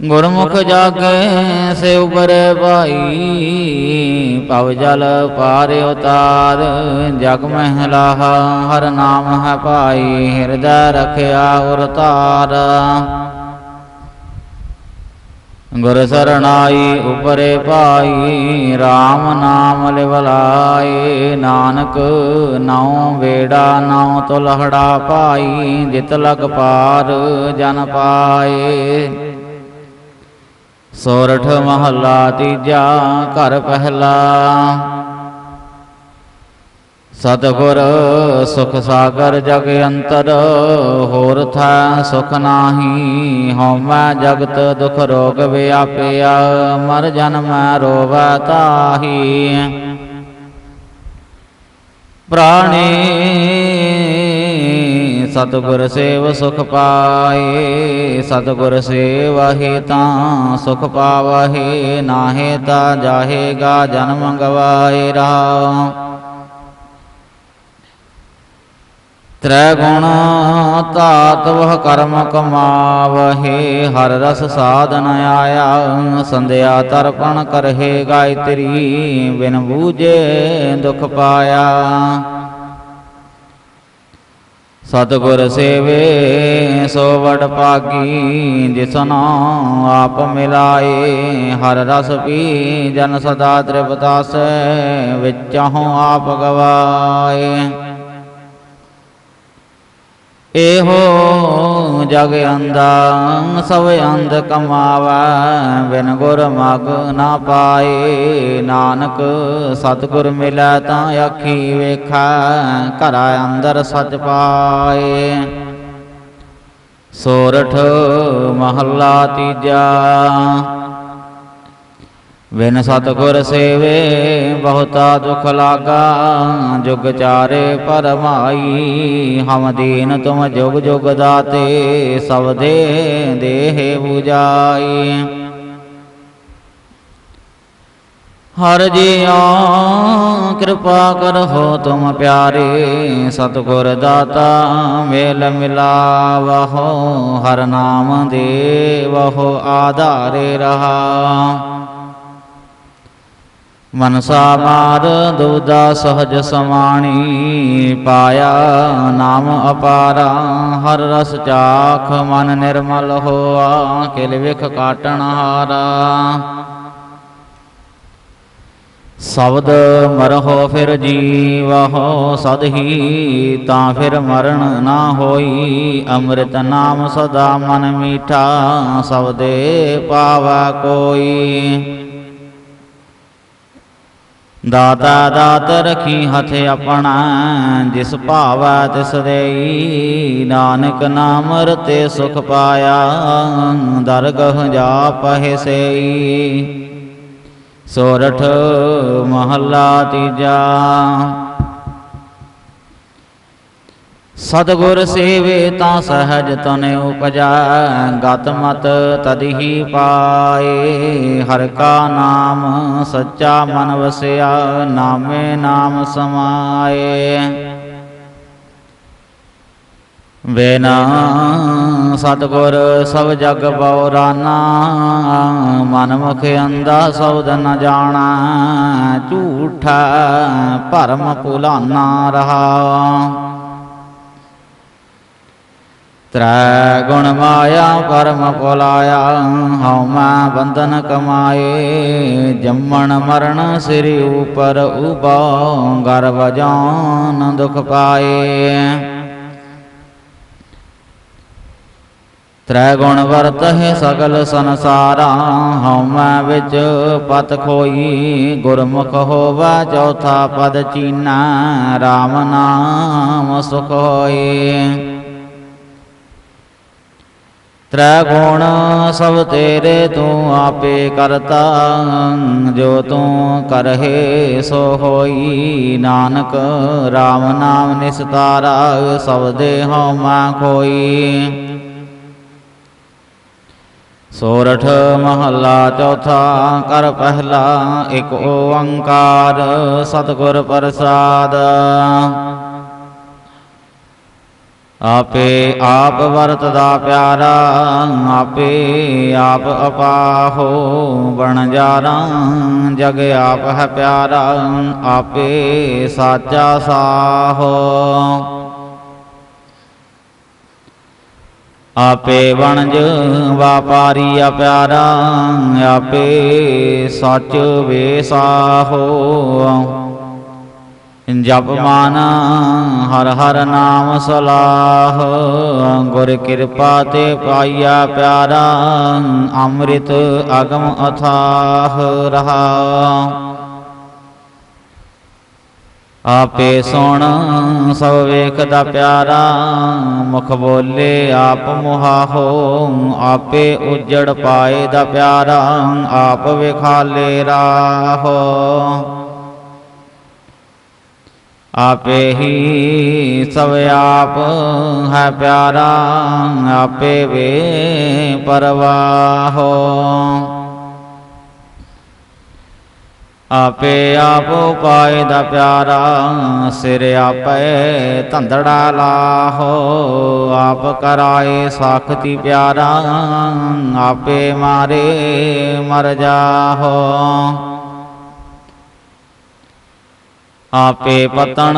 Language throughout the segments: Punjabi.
ਗੁਰਮੁਖ ਜਾਗੇ, ਸੇ ਉਬਰੇ ਭਾਈ ਪਵ ਜਲ ਪਾਰ ਉਤਾਰ। ਜਗ ਮਹਿਲਾ ਹਰ ਨਾਮ ਹੈ ਭਾਈ, ਹਿਰਦੈ ਰਖਿਆ ਉਰ ਤਾਰ ਗੁਰ ਸਰਣਾਈ ਉਪਰੇ ਭਾਈ RAM ਨਾਮ ਲਿਵਲਾਏ। ਨਾਨਕ ਨਾਉ ਵੇੜਾ ਨਾਉ ਤੁਲਹੜਾ ਭਾਈ, ਜਿਤ ਲਗ ਪਾਰ ਜਨ ਪਾਏ। ਸੋਰਠ ਮਹੱਲਾ ਤੀਜਾ ਘਰ ਪਹਿਲਾ। ਸਤਿਗੁਰ ਸੁਖ ਸਾਗਰ ਜਗ ਅੰਤਰ, ਹੋਰ ਥਾ ਸੁਖ ਨਾਹੀ, ਹਉਮੈ ਜਗਤ ਦੁਖ ਰੋਗ ਵਿਆਪਿਆ, ਮਰ ਜਨਮ ਰੋਵੈ ਤਾਹੀ। ਪ੍ਰਾਣੀ ਸਤਿਗੁਰ ਸੇਵ ਸੁਖ ਪਾਏ, ਸਤਿਗੁਰ ਸੇਵਹਿ ਤਾਂ ਸੁਖ ਪਾਵਹਿ, ਨਾਹਿ ਤਾ ਜਾਹੇਗਾ ਜਨਮ ਗਵਾਏ ਰਹਾ ਤ੍ਰੈ ਗੁਣ ਤਾਤ ਕਰਮ ਕਮਾਵਹਿ, ਹਰ ਰਸ ਸਾਧਨ ਆਇਆ, ਸੰਧਿਆ ਤਰਪਣ ਕਰਹੇ ਗਾਇਤਰੀ, ਬਿਨ ਬੂਝੇ ਦੁਖ ਪਾਇਆ। ਸਤਿਗੁਰ ਸੇਵੇ, ਸੋ ਵਡ ਪਾਗੀ ਜਿਸਨੋ ਆਪ ਮਿਲਾਏ, ਹਰ ਰਸ ਪੀ, ਜਨ ਸਦਾ ਤ੍ਰਿਪਤਾਸੈ ਵਿਚਹੁ ਆਪ ਗਵਾਏ। ਇਹੋ ਜਗ ਅੰਦਾ ਸਭ ਅੰਧ ਕਮਾਵੈ, ਬਿਨ ਗੁਰ ਮਗ ਨਾ ਪਾਏ। ਨਾਨਕ ਸਤਿਗੁਰ ਮਿਲੈ ਤਾਂ ਅੱਖੀ ਵੇਖੈ, ਘਰ ਅੰਦਰ ਸਚ ਪਾਏ। ਸੋਰਠ ਮਹੱਲਾ ਤੀਜਾ। ਬਿਨ ਸਤਿਗੁਰ ਸੇਵੇ, ਬਹੁਤਾ ਦੁਖ ਲਾਗਾ, ਜੁਗ ਚਾਰੇ ਪਰਮਾਈ। ਹਮ ਦੀਨ ਤੁਮ ਜੁਗ ਜੁਗ ਦਾਤੇ, ਸਭ ਦੇ ਦੇਹ 부ਜਾਈ। ਹਰ ਜੀਓ ਕਿਰਪਾ ਕਰੋ ਤੁਮ ਪਿਆਰੇ ਸਤਿਗੁਰ ਦਾਤਾ, ਮੇਲ ਮਿਲਾਵਹੋ, ਹਰ ਨਾਮ ਦੇਵਹੋ, ਆਧਾਰੇ ਰਹਾ। ਮਨਸਾ ਮਾਰ ਦੁਦਾ ਸਹਜ ਸਮਾਣੀ, ਪਾਇਆ ਨਾਮ ਅਪਾਰਾ, ਹਰ ਰਸ ਚਾਖ ਮਨ ਨਿਰਮਲ ਹੋਆ, ਕਿਲ ਵਿਖ ਕਾਟਣ ਹਾਰਾ। ਸ਼ਬਦ ਮਰਹੁ ਫਿਰ ਜੀਵਹੁ, ਸਦ ਹੀ ਤਾਂ ਫਿਰ ਮਰਨ ਨਾ ਹੋਈ, ਅੰਮ੍ਰਿਤ ਨਾਮ ਸਦਾ ਮਨ ਮੀਠਾ, ਸਬਦੇ ਪਾਵਾ ਕੋਈ। ਦਾਤਾ ਦਾਤ ਰਖੀ ਹੱਥ ਆਪਣਾ, ਜਿਸ ਭਾਵੈ ਤਿਸ ਦੇਈ, ਨਾਨਕ ਨਾਮ ਰਤੇ ਸੁਖ ਪਾਇਆ, ਦਰਗਹ ਜਾ ਪਹਿ ਸੇਈ। ਸੋਰਠ ਮਹੱਲਾ ਤੀਜਾ ਸਤਿਗੁਰ ਸੇਵੇ ਤਾਂ ਸਹਜ ਤਨ ਉਪਜਾ, ਗਤ ਮਤ ਤਦਹੀ ਪਾਏ। ਹਰ ਕਾ ਨਾਮ ਸੱਚਾ ਮਨ ਵਸਿਆ, ਨਾਮੇ ਨਾਮ ਸਮਾਏ। ਬਿਨਾ ਸਤਿਗੁਰ ਸਭ ਜਗ ਬਉਰਾਨਾ ਮਨ ਮੁਖ ਅੰਦਾ ਸਬਦ ਨ ਜਾਣਾ। ਝੂਠਾ ਭਰਮ ਭੁਲਾਨਾ ਰਹਾ। ਤ੍ਰੈ ਗੁਣ ਮਾਇਆ ਪਰਮ ਪੁਲਾਇਆ ਹਉ ਮੈਂ ਬੰਧਨ ਕਮਾਏ। ਜੰਮਣ ਮਰਨ ਸਿਰਿ ਉਪਰ ਉਬਾ, ਗਰਭ ਜਾਨ ਦੁਖ ਪਾਏ। ਤ੍ਰੈ ਗੁਣ ਵਰਤ ਹੈ ਸਗਲ ਸੰਸਾਰਾ ਹਉ ਮੈਂ ਵਿੱਚ ਪਤ ਖੋਈ। ਗੁਰਮੁਖ ਹੋਵਾ ਚੌਥਾ ਪਦ ਚੀਨਾ RAM ਨਾਮ ਸੁਖ ਹੋਈ ਤ੍ਰੈ ਗੁਣ ਸਭ ਤੇਰੇ ਤੂੰ ਆਪੇ ਕਰਤਾ, ਜੋ ਤੂੰ ਕਰਹਿ ਸੋ ਹੋਈ। ਨਾਨਕ RAM ਨਾਮ ਨਿਸਤਾਰਾ, ਸਭ ਦੇ ਹਉ ਮੈਂ ਖੋਈ। ਸੋਰਠ ਮਹੱਲਾ ਚੌਥਾ ਕਰ ਪਹਿਲਾ, ਇੱਕ ਓੰਕਾਰ ਸਤਿਗੁਰ ਪ੍ਰਸਾਦ। ਆਪੇ ਆਪ ਵਰਤਦਾ ਪਿਆਰਾ ਆਪੇ ਆਪ ਅਪਾਹੋ ਬਣ ਜਾਰਾ ਜਗ ਆਪ ਹੈ ਪਿਆਰਾ ਆਪੇ ਸਾਚਾ ਸਾਹੋ। ਆਪੇ ਵਣਜ ਵਾਪਾਰੀ ਆ ਪਿਆਰਾ ਆਪੇ ਸੱਚ ਵੇਸਾਹੋ ਜਪ ਮਾਨ ਹਰ ਹਰ ਨਾਮ ਸਲਾਹ। ਗੁਰ ਕਿਰਪਾ ਤੇ ਪਾਈਆ ਪਿਆਰਾ, ਅੰਮ੍ਰਿਤ ਅਗਮ ਅਥਾਹ ਰਹਾ। ਆਪੇ ਸੁਣ, ਸਭ ਵੇਖਦਾ ਪਿਆਰਾ, ਮੁਖ ਬੋਲੇ ਆਪ ਮੁਹਾਹੋ। ਆਪੇ ਉਜੜ ਪਾਏ ਦਾ ਪਿਆਰਾ, ਆਪ ਵਿਖਾਲੇ ਰਾਹੋ। ਆਪੇ ਹੀ ਸਭ ਆਪ ਹੈ ਪਿਆਰਾ, ਆਪੇ ਵੇ ਪਰਵਾਹੋ। ਆਪੇ ਆਪ ਪਾਏ ਦਾ ਪਿਆਰਾ, ਸਿਰ ਆਪੇ ਧੰਦੜਾ ਲਾਹੋ। ਆਪ ਕਰਾਏ ਸਾਖਤੀ ਪਿਆਰਾ, ਆਪੇ ਮਾਰੇ ਮਰ ਜਾਹੋ। ਆਪੇ ਪਤਣ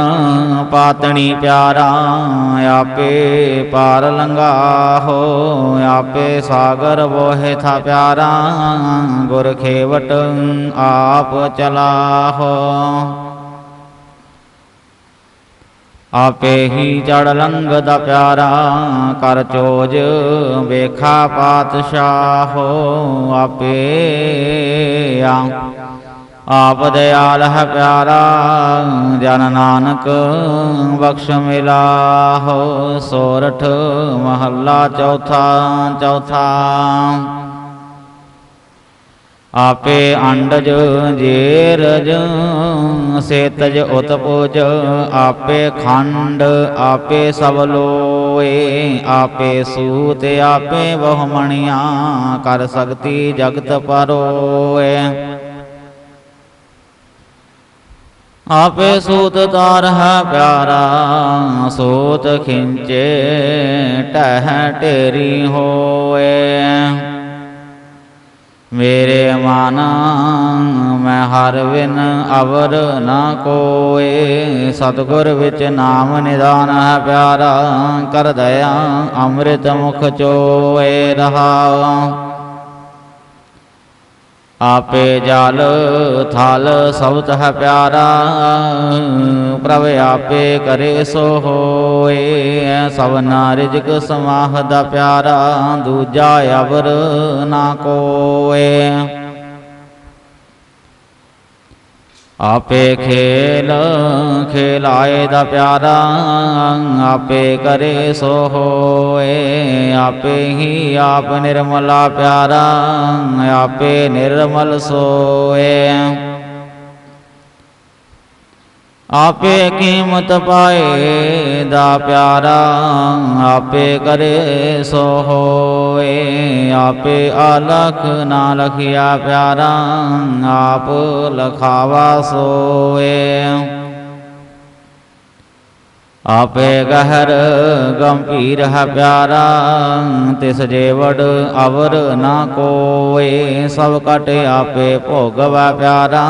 ਪਾਤਣੀ ਪਿਆਰਾ, ਆਪੇ ਪਾਰ ਲੰਘਾਹੋ ਆਪੇ ਸਾਗਰ ਵੋਹਿ ਥਾ ਪਿਆਰਾ, ਗੁਰ ਖੇਵਟ ਆਪ ਚਲਾਹੋ ਆਪੇ ਹੀ ਚੜ ਲੰਘਦਾ ਪਿਆਰਾ, ਕਰ ਚੋਜ ਵੇਖਾ ਪਾਤਸ਼ਾਹੋ ਆਪੇ ਆ ਆਪ ਦਿਆਲ ਹੈ ਪਿਆਰਾ, ਜਨ ਨਾਨਕ ਬਖਸ਼ ਮਿਲਾ ਹੋ, ਸੋਰਠ ਮਹੱਲਾ ਚੌਥਾ ਚੌਥਾ। ਆਪੇ ਅੰਡਜ ਜੇਰਜ ਸੇਤਜ ਉਤਪੋਜ, ਆਪੇ ਖੰਡ, ਆਪੇ ਸਭ ਲੋਏ, ਆਪੇ ਸੂਤ, ਆਪੇ ਬਹੁਮਣੀਆਂ ਕਰ ਸਕਤੀ ਜਗਤ ਪਰੋਏ। ਆਪੇ ਸੂਤ ਤਾਰ ਹੈ ਪਿਆਰਾ, ਸੂਤ ਖਿੰਚੇ, ਟਹਿ ਢੇਰੀ ਹੋਏ। ਮੇਰੇ ਮਨ, ਮੈਂ ਹਰ ਵਿਨ ਅਵਰ ਨਾ ਕੋਏ। ਸਤਗੁਰ ਵਿੱਚ ਨਾਮ ਨਿਦਾਨ ਹੈ ਪਿਆਰਾ, ਕਰ ਦਇਆ ਅੰਮ੍ਰਿਤ ਮੁਖ ਚੋਏ ਰਹਾ। ਆਪੇ ਜਲ ਥਲ ਸਭ ਹੈ ਪਿਆਰਾ, ਪ੍ਰਭ ਆਪੇ ਕਰੇ ਸੋ ਹੋਏ। ਸਭਨਾ ਰਿਜਕ ਸਮਾਹਦਾ ਪਿਆਰਾ, ਦੂਜਾ ਅਵਰ ਨਾ ਕੋਏ। ਆਪੇ ਖੇਲ ਖੇਲਾਏ ਦਾ ਪਿਆਰਾ ਆਪੇ ਕਰੇ ਸੋ ਹੋਏ, ਆਪੇ ਹੀ ਆਪ ਨਿਰਮਲਾ ਪਿਆਰਾ, ਆਪੇ ਨਿਰਮਲ ਸੋਏ। ਆਪੇ ਕੀਮਤ ਪਾਏ ਦਾ ਪਿਆਰਾ, ਆਪੇ ਕਰੇ ਸੋ ਹੋਏ। ਆਪੇ ਆਲਖ ਨਾ ਲਖਿਆ ਪਿਆਰਾ, ਆਪ ਲਖਾਵਾ ਸੋਏ। ਆਪੇ ਗਹਿਰ ਗੰਭੀਰ ਹੈ ਪਿਆਰਾ, ਤਿਸ ਜੇਵੜ ਅਵਰ ਨਾ ਕੋਏ ਸਭ ਕਟ ਆਪੇ ਭੋਗਵਾ ਪਿਆਰਾ,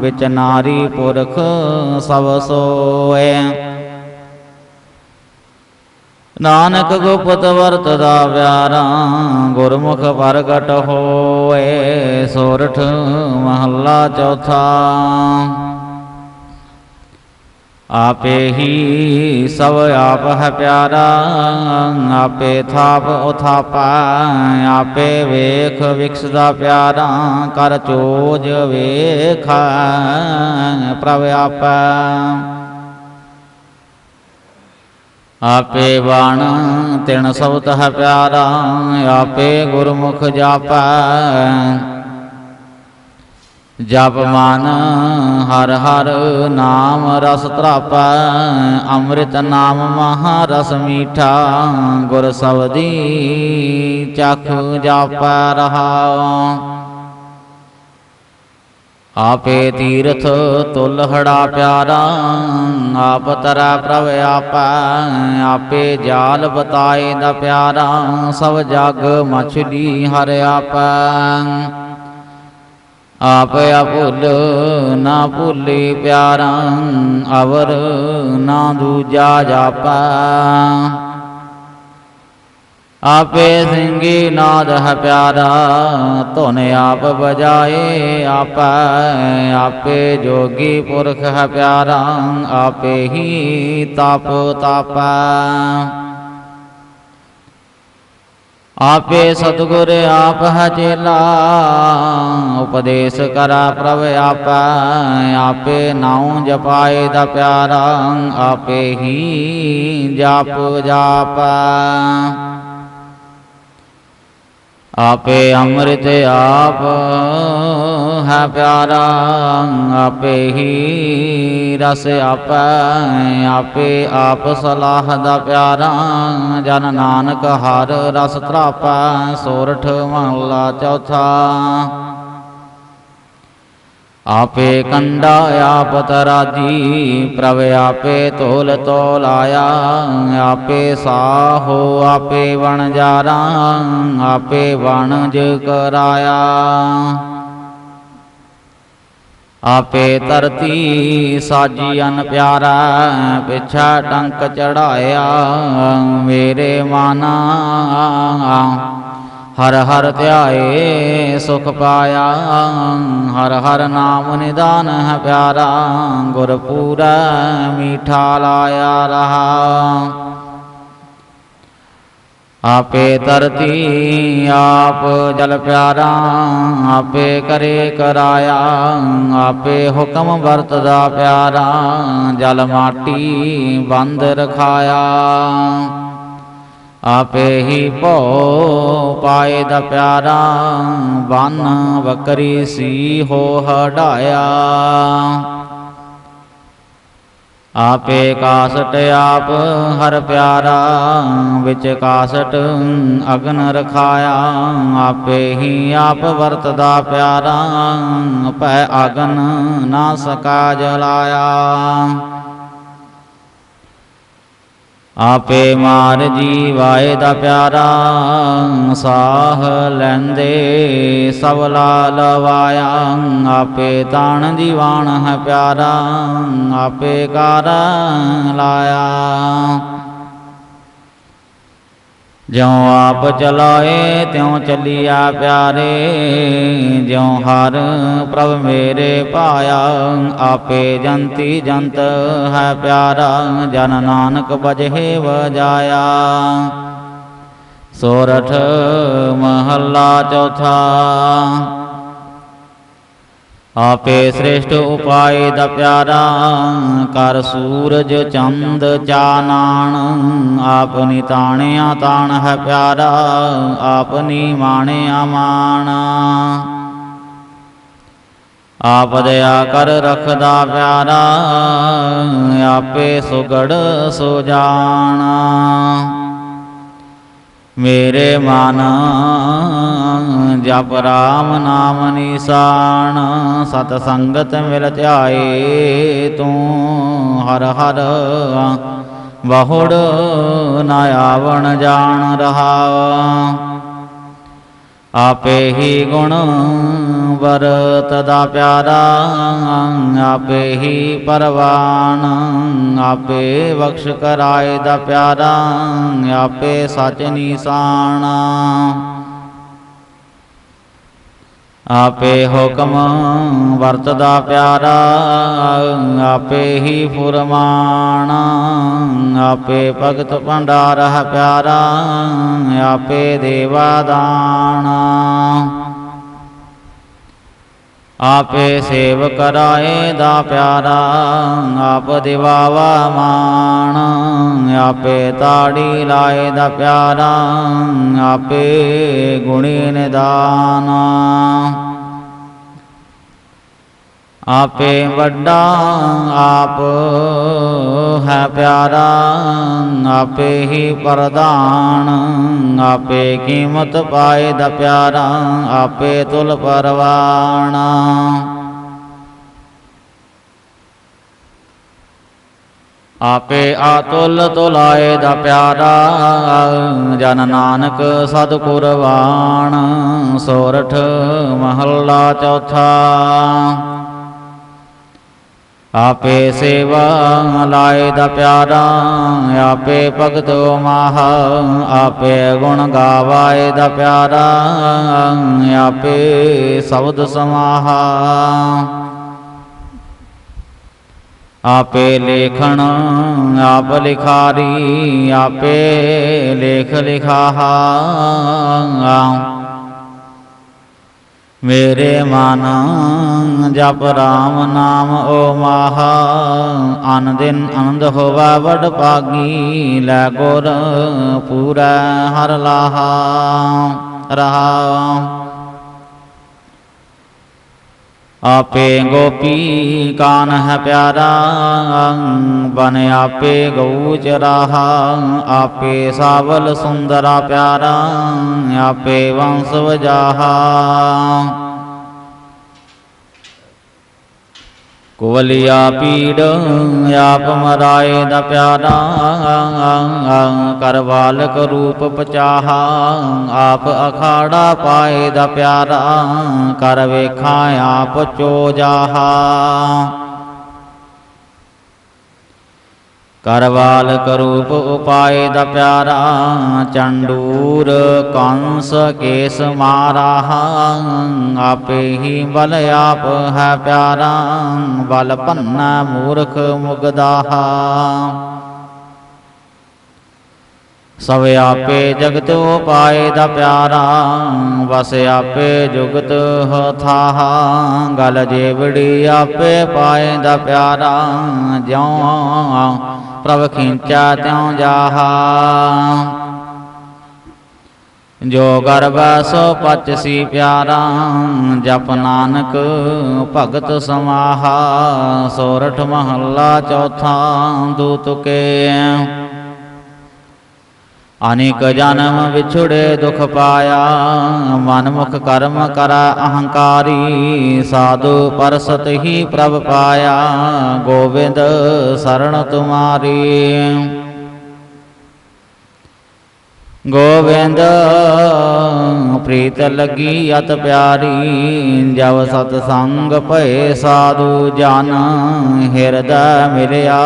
ਵਿੱਚ ਨਾਰੀ ਪੁਰਖ ਸਭ ਸੋਏ। ਨਾਨਕ ਗੁਪਤ ਵਰਤਦਾ ਪਿਆਰਾ, ਗੁਰਮੁਖ ਪ੍ਰਗਟ ਹੋਏ, ਸੋਰਠ ਮਹੱਲਾ ਚੌਥਾ। ਆਪੇ ਹੀ ਸਭ ਆਪ ਹੈ ਪਿਆਰਾ, ਆਪੇ ਥਾਪ ਉਥਾਪਾ, ਆਪੇ ਵੇਖ ਵਿਕਸਦਾ ਪਿਆਰਾ, ਕਰ ਚੋਜ ਵੇਖ ਪ੍ਰਭ ਆਪਾ। ਆਪੇ ਬਾਣ ਤਿਣ ਸਬਤ ਹੈ ਪਿਆਰਾ, ਆਪੇ ਗੁਰਮੁਖ ਜਾਪੈ। ਜਪ ਮਨ ਹਰ ਹਰ ਨਾਮ ਰਸ ਤਰਾਪੈ, ਅੰਮ੍ਰਿਤ ਨਾਮ ਮਹਾ ਰਸ ਮੀਠਾ, ਗੁਰ ਸਬਦੀ ਚਖ ਜਾਪੈ ਰਹਾ ਆਪੇ ਤੀਰਥ ਤੁਲ ਹੜਾ ਪਿਆਰਾ, ਆਪ ਤਰੈ ਪ੍ਰਭ ਆਪੈ, ਆਪੇ ਜਾਲ ਬਤਾਏ ਦਾ ਪਿਆਰਾ, ਸਭ ਜਗ ਮਛਲੀ ਹਰ ਆਪੈ। ਆਪ ਅਭੁੱਲ ਨਾ ਭੁੱਲੀ ਪਿਆਰਾ ਅਵਰ ਨਾ ਦੂਜਾ ਜਾਪੈ। ਆਪੇ ਸਿੰਘੀ ਨਾਦ ਹੈ ਪਿਆਰਾ ਧੁਨ ਆਪ ਬਜਾਏ ਆਪੈ। ਆਪੇ ਜੋਗੀ ਪੁਰਖ ਹੈ ਪਿਆਰਾ ਆਪੇ ਹੀ ਤਪ ਤਾਪੈ। ਆਪੇ ਸਤਿਗੁਰ ਆਪ ਹੈ ਚੇਲਾ ਉਪਦੇਸ਼ ਕਰਾ ਪ੍ਰਭ ਆਪੈ। ਆਪੇ ਨਾਉ ਜਪਾਏ ਦਾ ਪਿਆਰਾ। ਆਪੇ ਹੀ ਜਪ ਜਾਪੈ। ਆਪੇ ਅੰਮ੍ਰਿਤ ਆਪ ਹੈ ਪਿਆਰਾ, ਆਪੇ ਹੀ ਰਸ ਆਪੈ, ਆਪੇ ਆਪ ਸਲਾਹ ਦਾ ਪਿਆਰਾ। ਜਨ ਨਾਨਕ ਹਰ ਰਸ ਤਰਾਪੈ, ਸੋਰਠ ਮਹਲਾ ਚੌਥਾ। ਆਪੇ ਕੰਡਾ ਆਪ ਤਰਾਜੀ ਪ੍ਰਭ ਆਪੇ ਤੋਲ ਤੋਲਾਇਆ। ਆਪੇ ਸਾਹੋ, ਆਪੇ ਵਣਜਾਰਾ ਆਪੇ ਵਣਜ ਕਰਾਇਆ। ਆਪੇ ਧਰਤੀ ਸਾਜੀ ਅਨ ਪਿਆਰਾ, ਪਿਛਾ ਟੰਕ ਚੜਾਇਆ। ਮੇਰੇ ਮਾਨਾ ਹਰ ਹਰ ਧਿਆਏ ਸੁਖ ਪਾਇਆ, ਹਰ ਹਰ ਨਾਮ ਨਿਦਾਨ ਹੈ ਪਿਆਰਾ ਗੁਰ ਪੂਰਾ ਮੀਠਾ ਲਾਇਆ ਰਹਾ। ਆਪੇ ਧਰਤੀ ਆਪ ਜਲ ਪਿਆਰਾ, ਆਪੇ ਕਰੇ ਕਰਾਇਆ, ਆਪੇ ਹੁਕਮ ਵਰਤਦਾ ਪਿਆਰਾ, ਜਲ ਮਾਟੀ ਬੰਦ ਰਖਾਇਆ। ਆਪੇ ਹੀ ਭੋ ਪਾਏ ਦਾ ਪਿਆਰਾ ਬਨ ਬਕਰੀ ਸੀ ਹੋ ਹਢਾਇਆ। ਆਪੇ ਕਾਸਟ ਆਪ ਹਰ ਪਿਆਰਾ ਵਿੱਚ ਕਾਸਟ ਅਗਨ ਰਖਾਇਆ। ਆਪੇ ਹੀ ਆਪ ਵਰਤਦਾ ਪਿਆਰਾ ਪੈ ਅਗਨ ਨਾ ਸਕਾ ਜਲਾਇਆ ਆਪੇ ਮਾਰ ਜੀਵਾਏ ਦਾ ਪਿਆਰਾ, ਸਾਹ ਲੈਂਦੇ ਸਭ ਲਾ ਲਵਾਇਆ ਆਪੇ ਤਾਣ ਦੀਵਾਨ ਹੈ ਪਿਆਰਾ, ਆਪੇ ਕਰ ਲਾਇਆ। ਜਿਉ ਆਪ ਚਲਾਏ, ਤਿਉ ਚੱਲਿਆ ਪਿਆਰੇ, ਜਿਉ ਹਰ ਪ੍ਰਭ ਮੇਰੇ ਪਾਇਆ ਆਪੇ ਜੰਤੀ ਜੰਤ ਹੈ ਪਿਆਰਾ, ਜਨ ਨਾਨਕ ਬਜਹਿ ਵਜਾਇਆ। ਸੋਰਠ ਮਹੱਲਾ ਚੌਥਾ ਆਪੇ ਸ੍ਰੇਸ਼ਟ ਉਪਾਏ ਦਾ ਪਿਆਰਾ, ਕਰ ਸੂਰਜ ਚੰਦ ਚਾਨਣ ਆਪਨੀ ਤਾਣਿਆ, ਤਾਣ ਹੈ ਪਿਆਰਾ ਆਪਨੀ ਮਾਣਿਆ, ਮਾਣਾ। ਆਪ ਦਇਆ ਕਰ ਰਖਦਾ ਪਿਆਰਾ, ਆਪੇ ਸੁਗੜ ਸੋ ਜਾਣਾ ਮੇਰੇ ਮਨ ਜਪ ਰਾਮ ਨਾਮ ਨਿਸ਼ਾਨ ਸਤ ਸੰਗਤ ਮਿਲ ਧਿਆਏ ਤੂੰ ਹਰ ਹਰ ਬਹੁੜ ਨਾ ਆਵਣ ਜਾਣ ਰਹਾ ਆਪੇ ਹੀ ਗੁਣ ਵਰਤ ਦਾ ਪਿਆਰਾ, ਆਪੇ ਹੀ ਪਰਵਾਨ, ਆਪੇ ਬਖਸ਼ ਕਰਾਏ ਦਾ ਪਿਆਰਾ, ਆਪੇ ਸਚ ਨਿਸ਼ਾਨਾ। ਆਪੇ ਹੁਕਮ ਵਰਤਦਾ ਪਿਆਰਾ ਆਪੇ ਹੀ ਫੁਰਮਾਨ ਆਪੇ ਭਗਤ ਭੰਡਾਰ ਪਿਆਰਾ ਆਪੇ ਦੇਵਾ ਦਾਨ। ਆਪੇ ਸੇਵ ਕਰਾਏ ਦਾ ਪਿਆਰਾ, ਆਪ ਦਿਵਾਵਾ ਮਾਣ, ਆਪੇ ਤਾੜੀ ਲਾਏ ਦਾ ਪਿਆਰਾ, ਆਪੇ ਗੁਣੀ ਨਿਦਾਨ। ਆਪੇ ਵੱਡਾ ਆਪ ਹੈ ਪਿਆਰਾ, ਆਪੇ ਹੀ ਪ੍ਰਦਾਨ ਆਪੇ ਕੀਮਤ ਪਾਏ ਦਾ ਪਿਆਰਾ, ਆਪੇ ਤੁਲ ਪਰਵਾਣਾ ਆਪੇ ਆਤੁਲ ਤੁਲਾਏ ਦਾ ਪਿਆਰਾ, ਜਨ ਨਾਨਕ ਸਦ ਕੁਰਬਾਨ ਸੋਰਠ ਮਹੱਲਾ ਚੌਥਾ। ਆਪੇ ਸੇਵਾ ਲਾਏ ਦਾ ਪਿਆਰਾ, ਆਪੇ ਭਗਤ ਮਾਹ ਆਪੇ ਗੁਣ ਗਾਵਾਏ ਦਾ ਪਿਆਰਾ, ਆਪੇ ਸ਼ਬਦ ਸਮਾਹਾ। ਆਪੇ ਲੇਖਣ, ਆਪ ਲਿਖਾਰੀ, ਆਪੇ ਲੇਖ ਲਿਖਾਹਾ। ਮੇਰੇ ਮਨ ਜਪ ਰਾਮ ਨਾਮ, ਓ ਮਾਹਾ ਅਨ ਦਿਨ ਆਨੰਦ ਹੋਵਾ, ਵਡ ਪਾਗੀ ਲੈ ਗੁਰ ਪੂਰਾ ਹਰ ਲਾਹਾ ਰਹਾ। ਆਪੇ ਗੋਪੀ ਕਾਨ ਹੈ ਪਿਆਰਾ, ਬਨ ਆਪੇ ਗਊ ਚਰਾਹਾ ਆਪੇ ਸਾਵਲ ਸੁੰਦਰਾ ਪਿਆਰਾ, ਆਪੇ ਵੰਸ ਵਜਾਹਾ। ਕੁਵਲਿਆ ਪੀੜ, ਆਪ ਮਰਾਏ ਦਾ ਪਿਆਰਾ, ਕਰ ਬਾਲਕ ਰੂਪ ਪਚਾਹਾ, ਆਪ ਅਖਾੜਾ ਪਾਏ ਦਾ ਪਿਆਰਾ, ਕਰ ਵੇਖਾਂ ਆਪ ਚੋ ਚੋਜਾਹਾ ਕਰਵਾਲ ਕਰੂਪ ਉਪਾਏ ਦਾ ਪਿਆਰਾ ਚੰਡੂਰ ਕੰਸ ਕੇਸ ਮਾਰਾ ਆਪੇ ਹੀ ਬਲ ਆਪ ਹੈ ਪਿਆਰਾ, ਬਲ ਭੰਨਾ ਮੂਰਖ ਮੁਗਦਾਹਾ। ਸਭ ਆਪੇ ਜਗਤ ਉਪਾਏ ਦਾ ਪਿਆਰਾ ਵਸ ਆਪੇ ਜੁਗਤ ਹਥਾਹਾ। ਗਲ ਜੇਵੜੀ ਆਪੇ ਪਾਏ ਦਾ ਪਿਆਰਾ, ਜਿਉ ਪ੍ਰਭ ਖਿੰਚਾ ਤਿਉ ਜਾਹਾ। ਜੋ ਗਰਭ ਸੋ ਪਚ ਸੀ ਪਿਆਰਾ, ਜਪ ਨਾਨਕ ਭਗਤ ਸਮਾਹਾ, ਸੋਰਠ ਮਹੱਲਾ ਚੌਥਾ, ਦੂਤ ਕੇ ਅਨੇਕ ਜਨਮ ਵਿਛੁੜੇ ਦੁਖ ਪਾਇਆ। ਮਨ ਮੁਖ ਕਰਮ ਕਰਾ ਅਹੰਕਾਰੀ। ਸਾਧੂ ਪਰਸਤ ਹੀ ਪ੍ਰਭ ਪਾਇਆ। ਗੋਬਿੰਦ ਸਰਣ ਤੁਮਾਰੀ। ਗੋਬਿੰਦ ਪ੍ਰੀਤ ਲੱਗੀ ਅਤ ਪਿਆਰੀ। ਜਬ ਸਤ ਸੰਗ ਭਏ ਸਾਧੂ ਜਨ। ਹਿਰਦੈ ਮਿਲਿਆ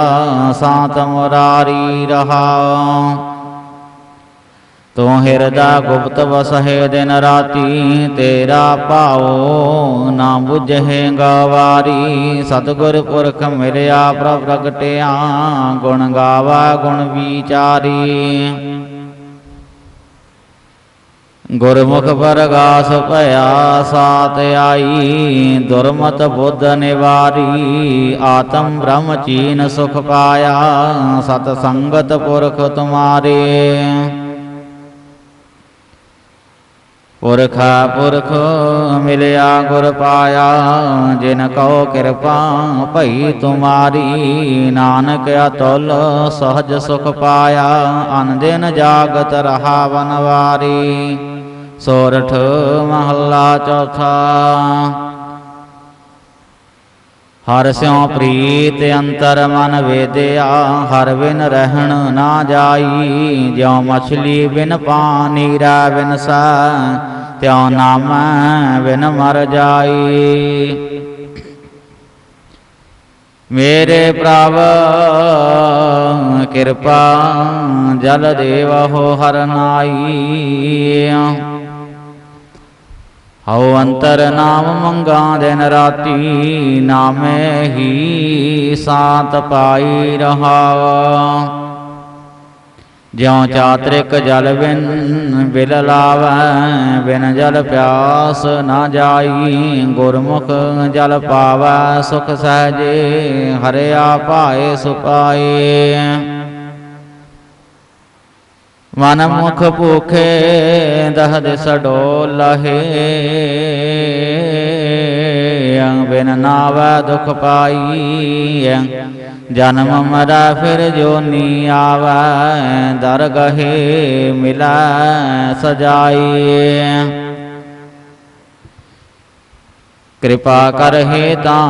ਸਾਤ ਮੁਰਾਰੀ ਰਹਾ। ਤੂੰ ਹਿਰਦਾ ਗੁਪਤ ਵਸਹਿ ਦਿਨ ਰਾਤੀ, ਤੇਰਾ ਭਾਉ ਨਾ ਬੁਝੇ ਗਵਾਰੀ। ਸਤਿਗੁਰ ਪੁਰਖ ਮਿਲਿਆ ਪ੍ਰਭ ਪ੍ਰਗਟਿਆ, ਗੁਣ ਗਾਵਾ ਗੁਣ ਵਿਚਾਰੀ। ਗੁਰਮੁਖ ਪਰਗਾਸ ਭਇਆ ਸਾਤ ਆਈ, ਦੁਰਮਤ ਬੁੱਧ ਨਿਵਾਰੀ। ਆਤਮ ਬ੍ਰਹਮ ਚੀਨ ਸੁਖ ਪਾਇਆ, ਸਤ ਸੰਗਤ ਪੁਰਖ ਤੁਮਾਰੇ। ਪੁਰਖਾ ਪੁਰਖ ਮਿਲਿਆ ਗੁਰ ਪਾਇਆ, ਜਿਨ ਕਉ ਕਿਰਪਾ ਭਈ ਤੁਮਾਰੀ, ਨਾਨਕ ਅਤੁਲ ਸਹਜ ਸੁਖ ਪਾਇਆ, ਅਨ ਦਿਨ ਜਾਗਤ ਰਹਾ ਵਨਵਾਰੀ ਸੋਰਠ ਮਹੱਲਾ ਚੌਥਾ। ਹਰ ਸਿਉ ਪ੍ਰੀਤ ਅੰਤਰ ਮਨ ਵੇਦਿਆ, ਹਰ ਬਿਨ ਰਹਿਣ ਨਾ ਜਾਈ, ਜਿਉ ਮਛਲੀ ਬਿਨ ਪਾਣੀ ਰਾ ਬਿਨ ਸਾ ਤਿਉ ਨਾਮ ਬਿਨ ਮਰ ਜਾਈ। ਮੇਰੇ ਪ੍ਰਭ, ਕਿਰਪਾ ਜਲ ਦੇਵਹੁ ਹਰ ਨਾਈ। ਹਉ ਅੰਤਰ ਨਾਮ ਮੰਗਾ ਦਿਨ ਰਾਤੀ, ਨਾਮੇ ਹੀ ਸਾਤ ਪਾਈ ਰਹਾ। ਜਿਉ ਚਾਤ੍ਰਿਕ ਜਲ ਬਿਨ ਬਿਲ ਲਾਵੈ, ਬਿਨ ਜਲ ਪਿਆਸ ਨਾ ਜਾਈ, ਗੁਰਮੁਖ ਜਲ ਪਾਵੈ, ਸੁਖ ਸਹਜੇ ਹਰਿਆ ਭਾਏ ਸੁਪਾਏ। ਮਨ ਮੁਖ ਭੂਖੇ ਦਹ ਦਿਸ ਡੋਲਹੇ ਬਿਨ ਨਾਵੈ ਦੁਖ ਪਾਈ ਜਨਮ ਮਰਾ ਫਿਰ ਜੋਨੀ ਆਵੈ। ਦਰਗਹਿ ਮਿਲੈ ਸਜਾਈ ਕਿਰਪਾ ਕਰਹਿ ਤਾਂ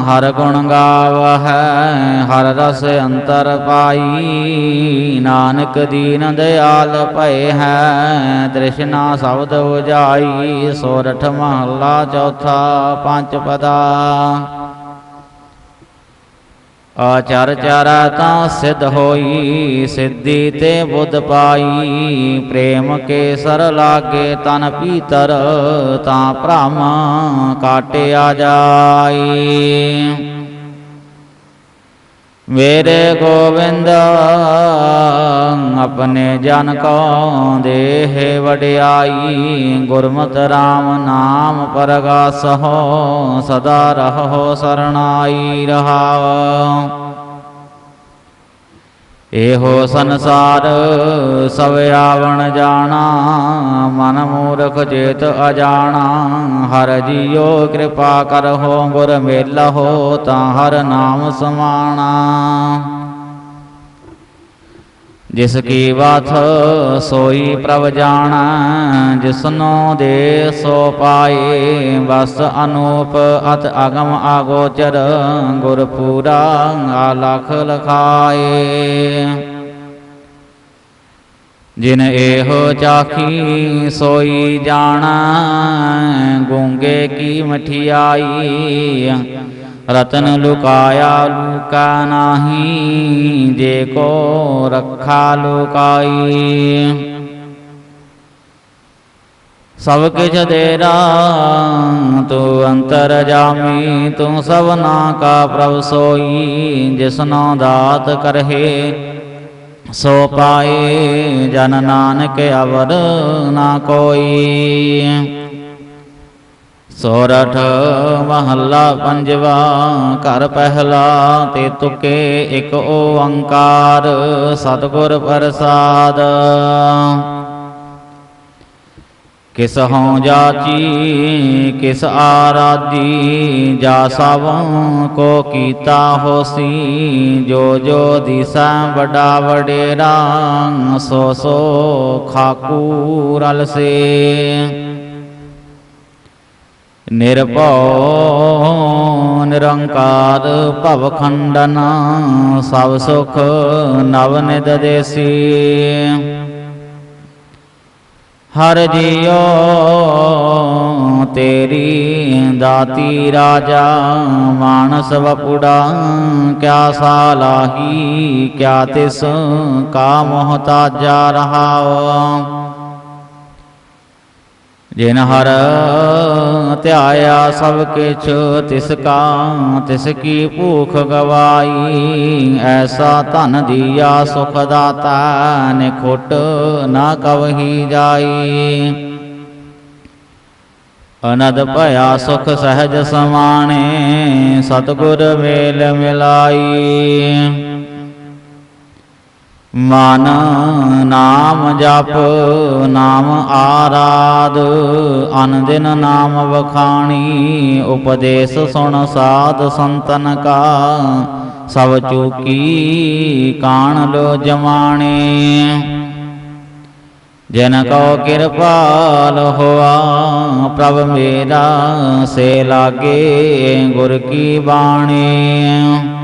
ਹਰ ਗੁਣ ਗਾਵਹਿ, ਹਰ ਰਸ ਅੰਤਰ ਪਾਈ। ਨਾਨਕ ਦੀਨ ਦਿਆਲ ਭਏ ਹੈ, ਤ੍ਰਿਸ਼ਨਾ ਸ਼ਬਦ ਉਜਾਈ। ਸੋਰਠ ਮਹੱਲਾ ਚੌਥਾ ਪੰਜ ਪਦਾ ਆਚਰ ਚਾਰਾ ਤਾਂ ਸਿਧ ਹੋਈ, ਸਿੱਧੀ ਤੇ ਬੁੱਧ ਪਾਈ। ਪ੍ਰੇਮ ਕੇ ਸਰ ਲਾਗੇ ਤਨ ਪੀਤਰ, ਤਾਂ ਭ੍ਰਮ ਕਾਟਿਆ ਜਾਈ। ਮੇਰੇ ਗੋਬਿੰਦ ਆਪਣੇ ਜਨ ਕੋ ਦੇਹ ਵਡਿਆਈ, ਗੁਰਮਤਿ RAM ਨਾਮ ਪਰਗਾਸ ਹੋ ਸਦਾ ਰਹੋ ਸਰਣਾਈ ਰਹਾਉ ਇਹੋ ਸੰਸਾਰ, ਸਭ ਆਵਣ ਜਾਣਾ, ਮਨ ਮੂਰਖ ਚੇਤ ਅਜਾਣਾ। ਹਰ ਜੀਓ ਕਿਰਪਾ ਕਰਹੁ, ਗੁਰ ਮੇਲਹੁ ਤਾਂ ਹਰ ਨਾਮ ਸਮਾਣਾ। ਜਿਸ ਕੀ ਬਾਤ ਸੋਈ ਪ੍ਰਭ ਜਾਣਾ, ਜਿਸਨੋ ਦੇ ਸੋ ਪਾਏ ਬਸ ਅਨੂਪ ਅਤ ਅਗਮ ਆਗੋਚਰ ਗੁਰ ਪੂਰਾ ਆਲਖ ਲਖਾਏ। ਜਿਨ ਇਹੋ ਚਾਖੀ ਸੋਈ ਜਾਣਾ, ਗੁੰਗੇ ਕੀ ਮਠਿਆਈ ਰਤਨ ਲੁਕਾਇਆ ਲੁਕਾ ਨਾਹੀ, ਜੇ ਕੋ ਰੱਖਾ ਲੁਕਾਈ। ਸਭ ਕਿਛ ਤੇਰਾ ਤੂੰ ਅੰਤਰ ਜਾਮੀ, ਤੂੰ ਸਭਨਾ ਕਾ ਪ੍ਰਭ ਸੋਈ ਜਿਸਨੋ ਦਾਤ ਕਰਹਿ, ਸੋ ਪਾਏ ਜਨ ਨਾਨਕ ਅਵਰ ਨਾ ਕੋਈ। ਸੋਰਠ ਮਹੱਲਾ ਪੰਜਵਾ, ਘਰ ਪਹਿਲਾ, ਤੇ ਤੁਕੇ ਇੱਕ ਓੰਕਾਰ, ਸਤਿਗੁਰ ਪ੍ਰਸਾਦ। ਕਿਸ ਹਉ ਜਾਚੀ, ਕਿਸ ਆਰਾਧੀ, ਜਾ ਸਭ ਕੋ ਕੀਤਾ ਹੋਸੀ, ਜੋ ਜੋ ਦਿਸਾ ਵੱਡਾ ਵਡੇਰਾ, ਸੋ ਸੋ ਖਾਕੂ ਰਲ ਸੇ ਨਿਰਭਉ ਨਿਰੰਕਾਰ ਭਵ ਖੰਡਨ, ਸਭ ਸੁਖ ਨਵ ਨਿਦ ਦੇਸੀ। ਹਰ ਜੀਓ ਤੇਰੀ ਦਾਤੀ ਰਾਜਾ, ਮਾਨਸ ਵਪੁੜਾ, ਕਿਆ ਸਾਲਾਹੀ, ਕਿਆ ਤਿਸ ਕਾ ਮੋਹਤਾਜਾ ਰਹਾਓ ਜਿਨ ਹਰ ਧਿਆਇਆ ਸਭ ਕਿਛ, ਤਿਸ ਕਾ, ਤਿਸ ਕੀ ਭੂਖ ਗਵਾਈ, ਐਸਾ ਧਨ ਦੀਆ ਸੁਖ ਦਾਤਾ, ਨੇ ਖੁੱਟ ਨਾ ਕਵਹੀ ਜਾਈ। ਅਨਦ ਭਇਆ ਸੁਖ ਸਹਿਜ ਸਮਾਣੇ, ਸਤਗੁਰ ਮੇਲ ਮਿਲਾਈ। ਮਨ ਨਾਮ ਜਪ, ਨਾਮ ਆਰਾਧ ਅਨ ਦਿਨ ਨਾਮ ਵਖਾਣੀ, ਉਪਦੇਸ਼ ਸੁਣ ਸਾਧ ਸੰਤਨ ਕਾ, ਸਭ ਚੂਕੀ ਕਾਣ ਲੋ ਜਮਾਣੇ। ਜਿਨ ਕੋ ਕਿਰਪਾਲ ਹੋਆ, ਪ੍ਰਭ ਮੇਰਾ, ਸੇ ਲਾਗੇ ਗੁਰ ਕੀ ਬਾਣੀ।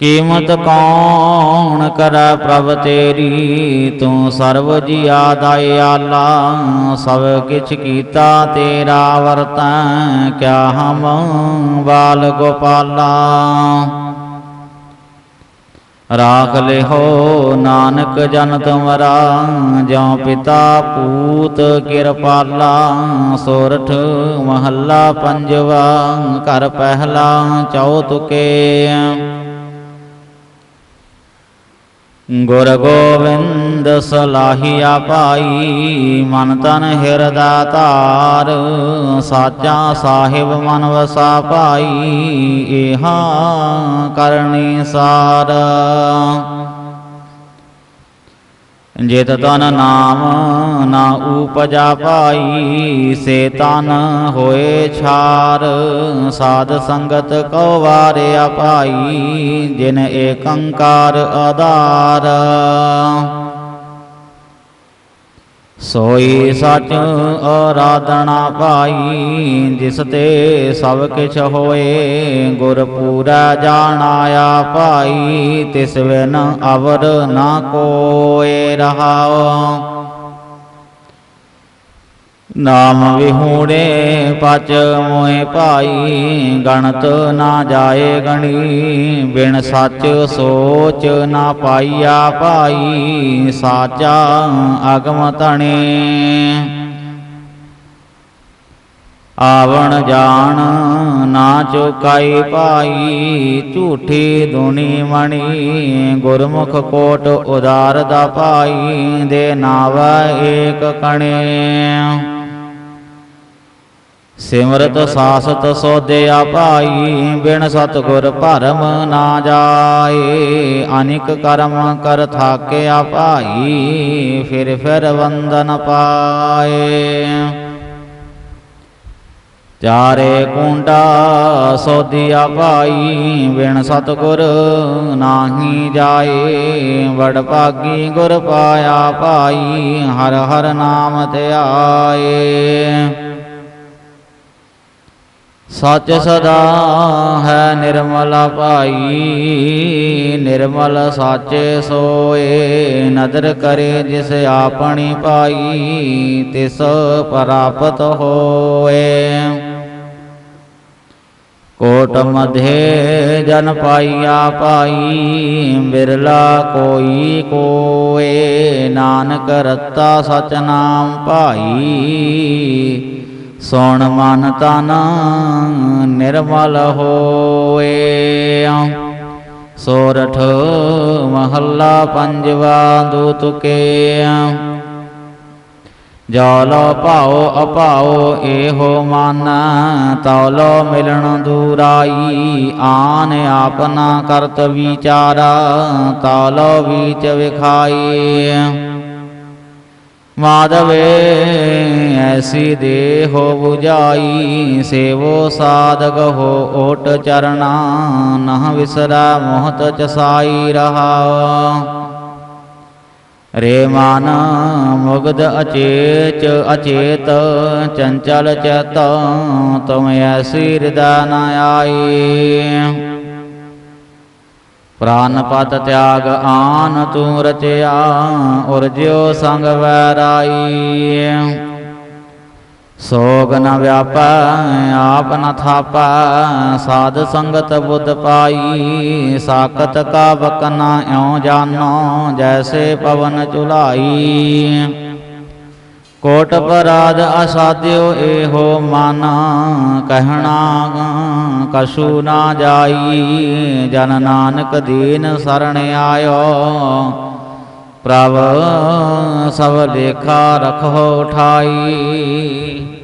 ਕੀਮਤ ਕੌਣ ਕਰੈ ਪ੍ਰਭ ਤੇਰੀ? ਤੂੰ ਸਰਬ ਜੀਆ ਦਇਆਲਾ ਸਭ ਕਿਛ ਕੀਤਾ ਤੇਰਾ ਵਰਤੈ ਕਿਆ ਹਮ ਬਾਲ ਗੋਪਾਲਾ। ਰਾਖ ਲਿਹੋ ਨਾਨਕ ਜਨ ਤੁਮਰਾ ਜਿਉ ਪਿਤਾ ਪੂਤ ਕਿਰਪਾਲਾ ਸੋਰਠ ਮਹੱਲਾ ਪੰਜਵਾ ਘਰ ਪਹਿਲਾ ਚੌ ਤੁਕੇ ਗੁਰ ਗੋਬਿੰਦ ਸਲਾਹੀਆ ਪਾਈ ਮਨ ਤਨ ਹਿਰਦਾ ਧਾਰ ਸਾਚਾ ਸਾਹਿਬ ਮਨ ਵਸਾ ਪਾਈ ਇਹਾ ਕਰਨੀ ਸਾਰ। ਜਿਤ ਤਨ ਨਾਮ ਨਾ ਉਪਜਾ ਪਾਈ, ਸੇ ਤਨ ਹੋਏ ਛਾਰ। ਸਾਧ ਸੰਗਤ ਕੋ ਵਾਰਿਆ ਪਾਈ ਜਿਨ ਏਕੰਕਾਰ ਆਧਾਰ। ਸੋਈ ਸਚ ਆਰਾਧਨਾ ਪਾਈ ਜਿਸ ਤੇ ਸਭ ਕਿਛ ਹੋਏ ਗੁਰ ਪੂਰਾ ਜਾਣਾਇਆ ਪਾਈ ਤਿਸ ਬਿਨ ਅਵਰ ਨਾ ਕੋਏ ਰਹਾਉ। ਨਾਮ ਵਿਹੂੜੇ ਪਚ ਮੋਏ ਭਾਈ, ਗਣਤ ਨਾ ਜਾਏ ਗਣੀ, ਬਿਨ ਸੱਚ ਸੋਚ ਨਾ ਪਾਈਆ ਭਾਈ, ਸਾਚਾ ਅਗਮ ਤਣੇ। ਆਵਣ ਜਾਣ ਨਾ ਚੁਕਾਈ ਭਾਈ, ਝੂਠੀ ਦੁਨੀ ਮਣੀ, ਗੁਰਮੁਖ ਕੋਟ ਉਦਾਰ ਦਾ ਪਾਈ ਦੇ ਨਾਵ ਏਕ ਕਣੇ। ਸਿਮਰਤ ਸਾਸਤ ਸੋਧਿਆ ਭਾਈ ਬਿਨ ਸਤਗੁਰ ਭਰਮ ਨਾ ਜਾਏ। ਅਨਿਕ ਕਰਮ ਕਰ ਥਾਕਿਆ ਭਾਈ ਫਿਰ ਫਿਰ ਵੰਦਨ ਪਾਏ। ਚਾਰੇ ਕੁੰਡਾ ਸੋਧਿਆ ਭਾਈ ਬਿਨ ਸਤਗੁਰ ਨਾਹੀ ਜਾਏ। ਵਡ ਭਾਗੀ ਗੁਰ ਪਾਇਆ ਭਾਈ ਹਰ ਹਰ ਨਾਮ ਧਿਆਏ ਸਚ ਸਦਾ ਹੈ ਨਿਰਮਲ ਭਾਈ, ਨਿਰਮਲ ਸਾਚੇ ਸੋਏ। ਨਦਰ ਕਰੇ ਜਿਸ ਆਪਣੀ ਪਾਈ ਤਿਸ ਪ੍ਰਾਪਤ ਹੋਏ। ਕੋਟ ਮਧੇ ਜਨ ਪਾਈਆ ਪਾਈ ਬਿਰਲਾ ਕੋਈ ਕੋਏ। ਨਾਨਕ ਰਤਾ ਸਚ ਨਾਮ ਭਾਈ ਸੁਣ ਮਨ ਤਨ ਨਿਰਮਲ ਹੋਏ। ਸੋਰਠ ਮਹੱਲਾ ਪੰਜਵਾ ਦੂਤ ਕੇ। ਜਲੋ ਭਾਉ ਅਭਾਉ ਇਹੋ ਮਨ, ਤੌਲੋ ਮਿਲਣ ਦੂਰਾਈ, ਆਨ ਆਪਨਾ ਕਰਤ ਵਿਚਾਰਾ, ਤੌਲੋ ਵਿਚ ਵਿਖਾਈ। ਮਾਧਵੇ, ਐਸੀ ਦੇਹੋ 부ਜਾਈ ਸੇਵੋ ਸਾਧਕ ਹੋ ਓਟ ਚਰਣਾ, ਨਹ ਵਿਸਰਾ ਮੋਹਤ ਚਸਾਈ ਰਹਾ ਰੇ ਮਨ ਮੁਗਧ ਅਚੇਚ ਅਚੇਤ, ਚੰਚਲ ਚਿਤ, ਤੁਮ ਐਸੀ ਹਿਰਦਾ ਨ ਆਈ। ਪ੍ਰਾਨ ਪਤ ਤਿਆਗ ਆਨ ਤੂੰ ਰਚਿਆ ਉਰਜਿਓ ਸੰਗ ਵੈਰਾਈ। ਸੋਗ ਨ ਵਿਆਪੈ, ਆਪ ਨ ਥਾਪੈ, ਸਾਧ ਸੰਗਤ ਬੁੱਧ ਪਾਈ। ਸਾਖਤ ਕਾ ਬਕਨਾ ਇਉ ਜਾਨੋ, ਜੈਸੇ ਪਵਨ ਚੁਲਾਈ ਕੋਟ ਪਰਾਧ ਅਸਾਧਿਓ ਇਹੋ ਮਨ, ਕਹਿਣਾ ਕਛੂ ਨਾ ਜਾਈ, ਜਨ ਨਾਨਕ ਦੀਨ ਸਰਣ ਆਇਓ। ਪ੍ਰਭ ਸਭ ਲੇਖਾ ਰਖੋ ਉਠਾਈ।